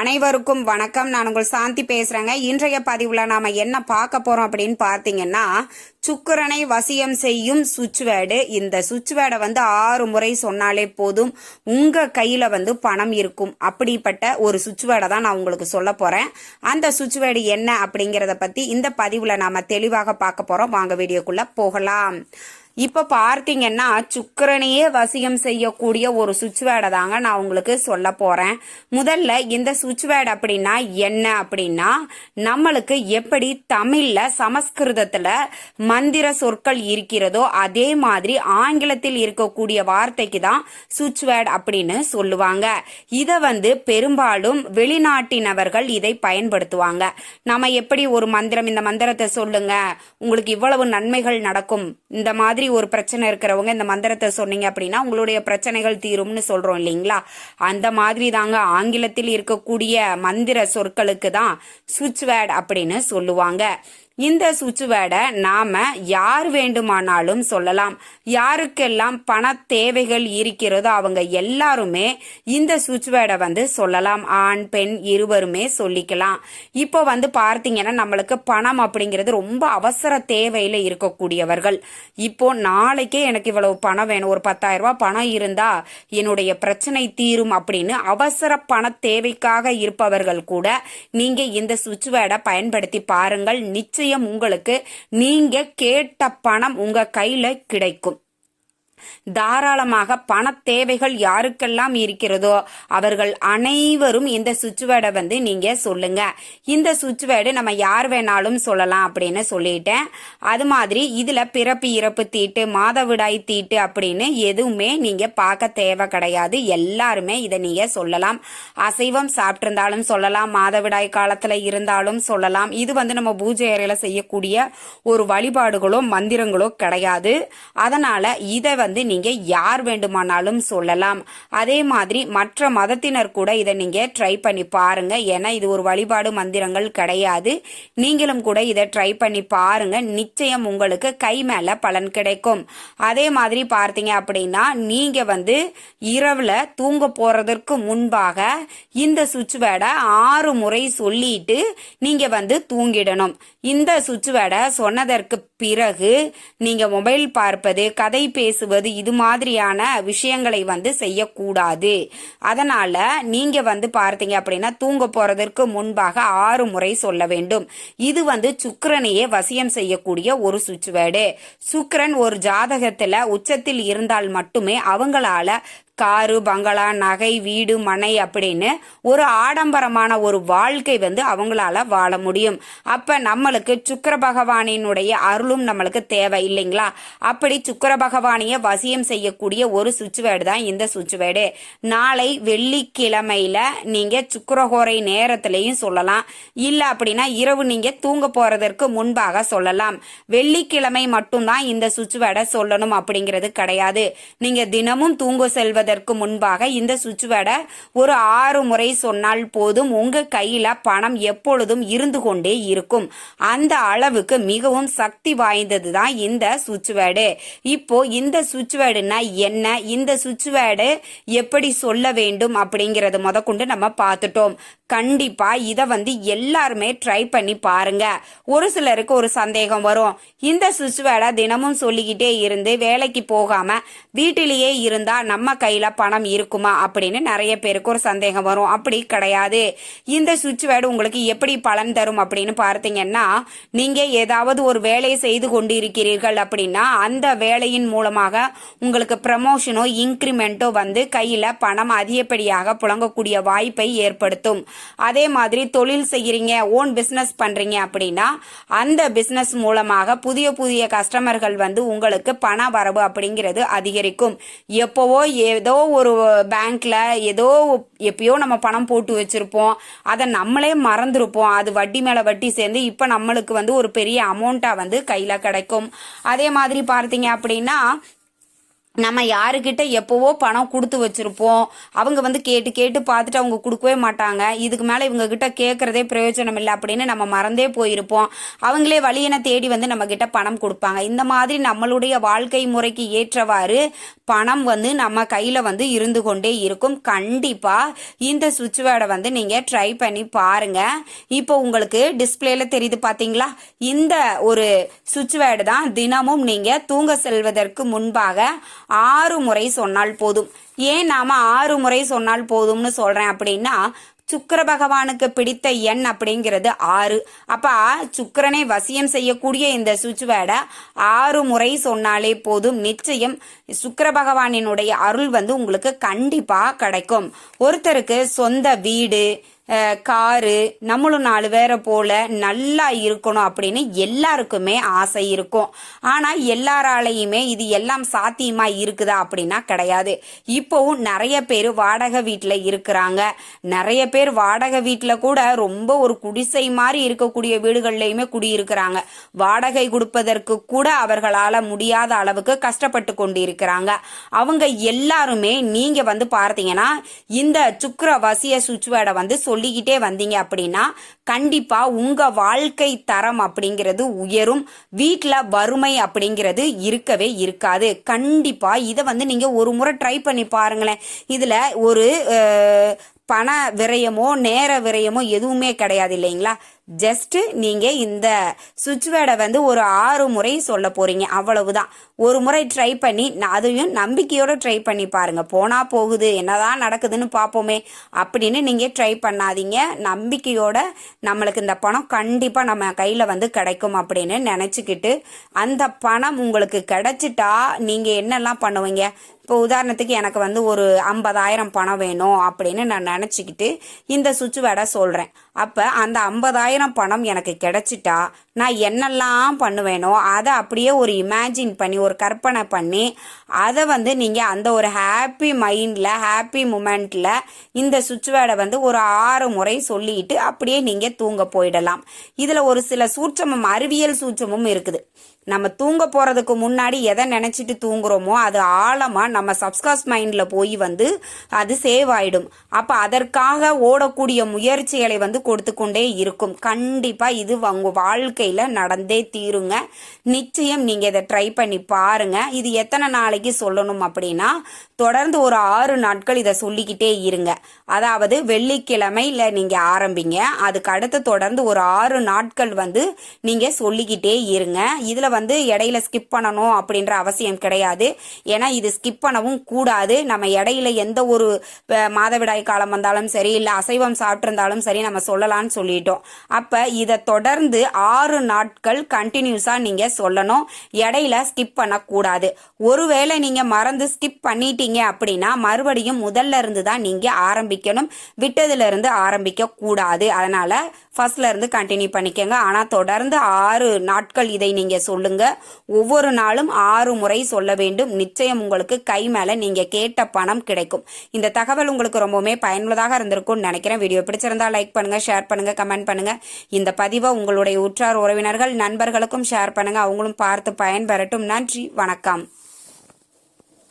அனைவருக்கும் வணக்கம். நான் உங்கள் சாந்தி பேசுறேங்க. இன்றைய பதிவுல நாம என்ன பார்க்க போறோம் அப்படின்னு பார்த்தீங்கன்னா சுக்கரனை வசியம் செய்யும் சுவிட்ச் வேர்டு. இந்த சுவிட்ச் வேர்டை வந்து ஆறு முறை சொன்னாலே போதும். உங்க கையில வந்து பணம் இருக்கும். அப்படிப்பட்ட ஒரு சுவிட்ச் வேர்டை தான் நான் உங்களுக்கு சொல்ல போறேன். அந்த சுவிட்ச் வேர்டு என்ன அப்படிங்கிறத பத்தி இந்த பதிவுல நாம தெளிவாக பார்க்க போறோம். வாங்க வீடியோக்குள்ள போகலாம். இப்போ பார்த்தீங்கன்னா சுக்கரனையே வசியம் செய்யக்கூடிய ஒரு சுவிட்ச் வேர்டை தாங்க நான் உங்களுக்கு சொல்ல போறேன். முதல்ல இந்த சுவிட்ச் வேர்டு அப்படின்னா என்ன அப்படின்னா நம்மளுக்கு எப்படி தமிழ்ல சமஸ்கிருதத்துல மந்திர சொற்கள் இருக்கிறதோ அதே மாதிரி ஆங்கிலத்தில் இருக்கக்கூடிய வார்த்தைக்கு தான் சுவிட்ச் வேர்டு அப்படின்னு சொல்லுவாங்க. இதை வந்து பெரும்பாலும் வெளிநாட்டினவர்கள் இதை பயன்படுத்துவாங்க. நம்ம எப்படி ஒரு மந்திரம் இந்த மந்திரத்தை சொல்லுங்க உங்களுக்கு இவ்வளவு நன்மைகள் நடக்கும் இந்த மாதிரி ஒரு பிரச்சனை இருக்கிறவங்க இந்த மந்திரத்தை சொன்னீங்க அப்படின்னா உங்களுடைய பிரச்சனைகள் தீரும்னு சொல்றோம் இல்லைங்களா? அந்த மாதிரி தாங்க ஆங்கிலத்தில் இருக்கக்கூடிய மந்திர சொற்களுக்கு தான் சுவிட்ச் வேர்ட் அப்படின்னு சொல்லுவாங்க. இந்த சுவிட்ச் வேர்டை நாம யார் வேண்டுமானாலும் சொல்லலாம். யாருக்கெல்லாம் பண தேவைகள் இருக்கிறதோ அவங்க எல்லாருமே இந்த சுவிட்ச் வேர்டை வந்து சொல்லலாம். ஆண் பெண் இருவருமே சொல்லிக்கலாம். இப்போ வந்து பார்த்தீங்கன்னா நம்மளுக்கு பணம் அப்படிங்கிறது ரொம்ப அவசர தேவையில இருக்கக்கூடியவர்கள். இப்போ நாளைக்கே எனக்கு இவ்வளவு பணம் வேணும். ஒரு பத்தாயிரம் ரூபாய் பணம் இருந்தா என்னுடைய பிரச்சனை தீரும் அப்படின்னு அவசர பண தேவைக்காக இருப்பவர்கள் கூட நீங்க இந்த சுவிட்ச் வேர்டை பயன்படுத்தி பாருங்கள். நிச்சயம் உங்களுக்கு நீங்க கேட்ட பணம் உங்க கையில கிடைக்கும். தாராளமாக பண தேவைகள் யாருக்கெல்லாம் இருக்கிறதோ அவர்கள் அனைவரும் இந்த சுவிட்ச் வேர்டை வந்து நீங்க சொல்லுங்க. இந்த சுவிட்ச் வேர்டு நம்ம யார் வேணாலும் சொல்லலாம் அப்படின்னு சொல்லிட்டேன். அது மாதிரி இதுல பிறப்பு இறப்பு தீட்டு மாதவிடாய் தீட்டு அப்படின்னு எதுவுமே நீங்க பார்க்க தேவை கிடையாது. எல்லாருமே இதை நீங்க சொல்லலாம். அசைவம் சாப்பிட்டிருந்தாலும் சொல்லலாம். மாதவிடாய் காலத்துல இருந்தாலும் சொல்லலாம். இது வந்து நம்ம பூஜை அறையில செய்யக்கூடிய ஒரு வழிபாடுகளோ மந்திரங்களோ கிடையாது. அதனால இதை வந்து நீங்க யார் வேண்டுமானாலும் சொல்லலாம். அதே மாதிரி மற்ற மதத்தினர் கூட இதை நீங்க ட்ரை பண்ணி பாருங்க. ஏன்னா இது ஒரு வழிபாடு மந்திரங்கள் கிடையாது. நீங்களும் கூட இதை ட்ரை பண்ணி பாருங்க. நிச்சயம் உங்களுக்கு கை மேல பலன் கிடைக்கும். அதே மாதிரி பார்த்தீங்க அப்படின்னா நீங்க வந்து இரவுல தூங்க போறதற்கு முன்பாக இந்த சுவிட்ச் வேர்டை ஆறு முறை சொல்லிட்டு நீங்க வந்து தூங்கிடணும். இந்த சுவிட்ச் வேர்டை சொன்னதற்கு பிறகு நீங்க மொபைல் பார்ப்பது கதை பேசுவது இது மாதிரியான விஷயங்களை வந்து செய்யக்கூடாது. அதனால நீங்க வந்து பார்த்தீங்க அப்படின்னா தூங்க போறதற்கு முன்பாக ஆறு முறை சொல்ல வேண்டும். இது வந்து சுக்கரனையே வசியம் செய்யக்கூடிய ஒரு சுச்சுவேடு சுக்கரன் ஒரு ஜாதகத்துல உச்சத்தில் இருந்தால் மட்டுமே அவங்களால காரு பங்களா நகை வீடு மனை அப்படின்னு ஒரு ஆடம்பரமான ஒரு வாழ்க்கை வந்து அவங்களால வாழ முடியும். அப்ப நம்மளுக்கு சுக்கர பகவானினுடைய அருளும் நம்மளுக்கு தேவை இல்லைங்களா? அப்படி சுக்கர பகவானிய வசியம் செய்யக்கூடிய ஒரு சுவிட்ச் வேர்டு தான் இந்த சுவிட்ச் வேர்டு நாளை வெள்ளிக்கிழமையில நீங்க சுக்கரஹோரை நேரத்திலையும் சொல்லலாம். இல்ல அப்படின்னா இரவு நீங்க தூங்க போறதற்கு முன்பாக சொல்லலாம். வெள்ளிக்கிழமை மட்டும்தான் இந்த சுவிட்ச் வேர்டை சொல்லணும் அப்படிங்கிறது கிடையாது. நீங்க தினமும் தூங்க செல்வது சொல்வதற்கு முன்பாக இந்த சுவிட்ச் ஒரு ஆறு முறை சொன்னால் போதும் உங்க கையில பணம் எப்பொழுதும் இருந்து கொண்டே இருக்கும். அந்த அளவுக்கு மிகவும் சக்தி வாய்ந்தது தான் இந்த சுவிட்ச்வேர்டு இப்போ இந்த சுவிட்ச்வேர்டுனா என்ன? இந்த சுவிட்ச்வேர்டு எப்படி சொல்ல வேண்டும் அப்படிங்கறது முதற்கொண்டு நம்ம பார்த்துட்டோம். கண்டிப்பா இதை வந்து எல்லாருமே ட்ரை பண்ணி பாருங்க. ஒரு சிலருக்கு ஒரு சந்தேகம் வரும். இந்த சுவிட்ச்வேர்டை தினமும் சொல்லிக்கிட்டே இருந்து வேலைக்கு போகாம வீட்டிலேயே இருந்தா நம்ம கையில் பணம் இருக்குமா அப்படின்னு நிறைய பேருக்கு ஒரு சந்தேகம் வரும். அப்படி கிடையாது. இந்த சுவிட்ச் வேர்டு உங்களுக்கு எப்படி பலன் தரும் அப்படின்னு பார்த்தீங்கன்னா நீங்க ஏதாவது ஒரு வேலையை செய்து கொண்டு இருக்கிறீர்கள் அப்படின்னா அந்த வேலையின் மூலமாக உங்களுக்கு ப்ரமோஷனோ இன்க்ரிமெண்ட்டோ வந்து கையில பணம் அதிகப்படியாக புழங்கக்கூடிய வாய்ப்பை ஏற்படுத்தும். அதே மாதிரி தொழில் செய்யறீங்க ஓன் பிசினஸ் பண்றீங்க அப்படின்னா அந்த பிசினஸ் மூலமாக புதிய புதிய கஸ்டமர்கள் வந்து உங்களுக்கு பண வரவு அப்படிங்கிறது அதிகரிக்கும். எப்போவோ ஏதோ ஒரு பேங்க்ல ஏதோ எப்பயோ நம்ம பணம் போட்டு வச்சிருப்போம். அதை நம்மளே மறந்துருப்போம். அது வட்டி மேல வட்டி சேர்ந்து இப்போ நம்மளுக்கு வந்து ஒரு பெரிய அமௌண்ட்டா வந்து கையில கிடைக்கும். அதே மாதிரி பார்த்தீங்க அப்படின்னா நம்ம யாருக்கிட்ட எப்போவோ பணம் கொடுத்து வச்சிருப்போம். அவங்க வந்து கேட்டு கேட்டு பார்த்துட்டு அவங்க கொடுக்கவே மாட்டாங்க. இதுக்கு மேலே இவங்க கிட்ட கேட்குறதே பிரயோஜனம் இல்லை அப்படின்னு நம்ம மறந்தே போயிருப்போம். அவங்களே வழியனை தேடி வந்து நம்ம கிட்ட பணம் கொடுப்பாங்க. இந்த மாதிரி நம்மளுடைய வாழ்க்கை முறைக்கு ஏற்றவாறு பணம் வந்து நம்ம கையில் வந்து இருந்து கொண்டே இருக்கும். கண்டிப்பாக இந்த சுவிட்ச் வேர்டை வந்து நீங்கள் ட்ரை பண்ணி பாருங்கள் இப்போ உங்களுக்கு டிஸ்பிளேல தெரியுது பார்த்தீங்களா இந்த ஒரு சுவிட்ச் வேர்டு தான் தினமும் நீங்கள் தூங்க செல்வதற்கு முன்பாக ஆறு முறை சொன்னால் போதும். ஏன் நாம ஆறு முறை சொன்னால் போதும்னு சொல்றேன் அப்படின்னா சுக்கர பகவானுக்கு பிடித்த எண் அப்படிங்கிறது ஆறு. அப்ப சுக்கரனை வசியம் செய்யக்கூடிய இந்த சுவிட்ச் வேர்டை ஆறு முறை சொன்னாலே போதும். நிச்சயம் சுக்கர பகவானினுடைய அருள் வந்து உங்களுக்கு கண்டிப்பா கிடைக்கும். ஒருத்தருக்கு சொந்த வீடு காரு நம்மளும் நாலு பேரை போல நல்லா இருக்கணும் அப்படின்னு எல்லாருக்குமே ஆசை இருக்கும். ஆனா எல்லாராலையுமே இது எல்லாம் சாத்தியமா இருக்குதா அப்படின்னா கிடையாது. இப்போவும் நிறைய பேர் வாடகை வீட்டில் இருக்கிறாங்க. நிறைய பேர் வாடகை வீட்டில் கூட ரொம்ப ஒரு குடிசை மாதிரி இருக்கக்கூடிய வீடுகள்லையுமே குடியிருக்கிறாங்க. வாடகை கொடுப்பதற்கு கூட அவர்களால முடியாத அளவுக்கு கஷ்டப்பட்டு கொண்டு இருக்கிறாங்க அவங்க எல்லாருமே நீங்க வந்து பார்த்தீங்கன்னா இந்த சுக்கர வசிய சுச்சுவேடை வந்து சொல்லிக்கிட்டே வந்தீங்க அப்படின்னா கண்டிப்பா உங்க வாழ்க்கை தரம் அப்படிங்கிறது உயரும். வீட்டில் வறுமை அப்படிங்கிறது இருக்கவே இருக்காது. கண்டிப்பா இதை வந்து நீங்க ஒரு முறை ட்ரை பண்ணி பாருங்களேன். இதுல ஒரு பண விரயமோ நேர விரயமோ எதுவுமே கிடையாது இல்லைங்களா? ஜஸ்ட் நீங்க இந்த சுவிட்ச் வேர்டை வந்து ஒரு ஆறு முறை சொல்ல போறீங்க. அவ்வளவுதான். ஒரு முறை ட்ரை பண்ணி அதையும் நம்பிக்கையோட ட்ரை பண்ணி பாருங்க. போனா போகுது. என்னதான் நடக்குதுன்னு பார்ப்போமே அப்படின்னு நீங்க ட்ரை பண்ணாதீங்க. நம்பிக்கையோட நம்மளுக்கு இந்த பணம் கண்டிப்பா நம்ம கையில வந்து கிடைக்கும் அப்படின்னு நினைச்சுக்கிட்டு அந்த பணம் உங்களுக்கு கிடைச்சிட்டா நீங்க என்னெல்லாம் பண்ணுவீங்க? இப்போ உதாரணத்துக்கு எனக்கு வந்து ஒரு ஐம்பதாயிரம் பணம் வேணும் அப்படின்னு நான் நினச்சிக்கிட்டு இந்த சுவிட்ச் வேர்டை சொல்கிறேன் அப்போ அந்த ஐம்பதாயிரம் பணம் எனக்கு கிடைச்சிட்டா நான் என்னெல்லாம் பண்ணுவேனோ அதை அப்படியே ஒரு இமேஜின் பண்ணி ஒரு கற்பனை பண்ணி அதை வந்து நீங்கள் அந்த ஒரு ஹாப்பி மைண்டில் ஹாப்பி மூமெண்ட்டில் இந்த சுவிட்ச் வேர்டை வந்து ஒரு ஆறு முறை சொல்லிட்டு அப்படியே நீங்கள் தூங்க போயிடலாம். இதில் ஒரு சில சூட்சமும் அறிவியல் சூட்சமும் இருக்குது. நம்ம தூங்க போகிறதுக்கு முன்னாடி எதை நினச்சிட்டு தூங்குறோமோ அது ஆழமாக நம்ம சப்ஸ்காஸ் மைண்டில் போய் வந்து அது சேவ் ஆகிடும் அப்போ அதற்காக ஓடக்கூடிய முயற்சிகளை வந்து கொடுத்து கொண்டே இருக்கும். கண்டிப்பாக இது உங்கள் வாழ்க்கையில் நடந்தே தீருங்க. நிச்சயம் நீங்கள் இதை ட்ரை பண்ணி பாருங்கள் இது எத்தனை நாளைக்கு சொல்லணும் அப்படின்னா தொடர்ந்து ஒரு ஆறு நாட்கள் இதை சொல்லிக்கிட்டே இருங்க. அதாவது வெள்ளிக்கிழமையில் நீங்கள் ஆரம்பிங்க. அதுக்கு அடுத்து தொடர்ந்து ஒரு ஆறு நாட்கள் வந்து நீங்கள் சொல்லிக்கிட்டே இருங்க. இதில் வந்து இடையில ஸ்கிப் பண்ணணும் அப்படின்ற அவசியம் கிடையாது. ஏன்னா இது ஸ்கிப் பண்ணவும் கூடாது. நம்ம இடையில எந்த ஒரு மாதவிடாய் காலம் வந்தாலும் சரி இல்லை அசைவம் சாப்பிட்ருந்தாலும் சரி நம்ம சொல்லலாம்னு சொல்லிட்டோம். அப்போ இதை தொடர்ந்து ஆறு நாட்கள் கண்டினியூஸாக நீங்கள் சொல்லணும். இடையில ஸ்கிப் பண்ணக்கூடாது. ஒருவேளை நீங்கள் மறந்து ஸ்கிப் பண்ணிட்டீங்க அப்படின்னா மறுபடியும் முதல்ல இருந்து தான் நீங்கள் ஆரம்பிக்கணும். விட்டதுலேருந்து ஆரம்பிக்க கூடாது. அதனால ஃபர்ஸ்ட்ல இருந்து கண்டினியூ பண்ணிக்கோங்க. ஆனால் தொடர்ந்து ஆறு நாட்கள் இதை நீங்கள் நீங்க சொல்லுங்க. ஒவ்வொரு நாளும் ஆறு முறை சொல்ல வேண்டும். நிச்சயம் உங்களுக்கு கை மேல நீங்க கேட்ட பணம் கிடைக்கும். இந்த தகவல் உங்களுக்கு ரொம்பவுமே பயனுள்ளதாக இருந்திருக்கும்னு நினைக்கிறேன். வீடியோ பிடிச்சிருந்தா லைக் பண்ணுங்க ஷேர் பண்ணுங்க கமெண்ட் பண்ணுங்க. இந்த பதிவை உங்களுடைய உற்றார் உறவினர்கள் நண்பர்களுக்கும் ஷேர் பண்ணுங்க. அவங்களும் பார்த்து பயன்பெறட்டும். நன்றி வணக்கம்.